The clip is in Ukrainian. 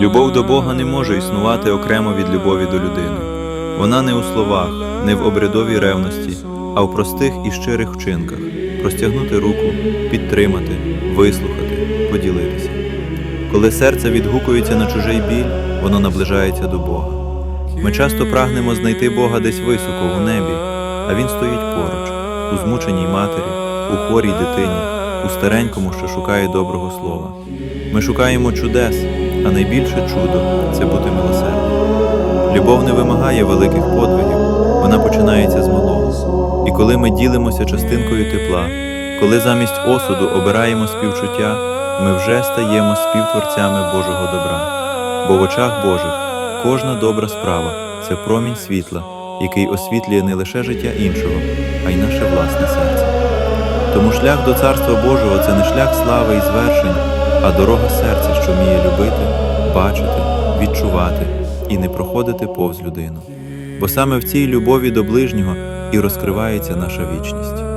Любов до Бога не може існувати окремо від любові до людини. Вона не у словах, не в обрядовій ревності, а в простих і щирих вчинках простягнути руку, підтримати, вислухати, поділитися. Коли серце відгукується на чужий біль, воно наближається до Бога. Ми часто прагнемо знайти Бога десь високо у небі, а Він стоїть поруч, у змученій матері, у хворій дитині, у старенькому, що шукає доброго слова. Ми шукаємо чудес, а найбільше чудо це бути милосердним. Любов не вимагає великих подвигів, вона починається з малого. І коли ми ділимося частинкою тепла, коли замість осуду обираємо співчуття, ми вже стаємо співтворцями Божого добра. Бо в очах Божих кожна добра справа це промінь світла, який освітлює не лише життя іншого, а й наше власне серце. Тому шлях до Царства Божого це не шлях слави і звершень, а дорога серця, що вміє любити, бачити, відчувати і не проходити повз людину. Бо саме в цій любові до ближнього і розкривається наша вічність.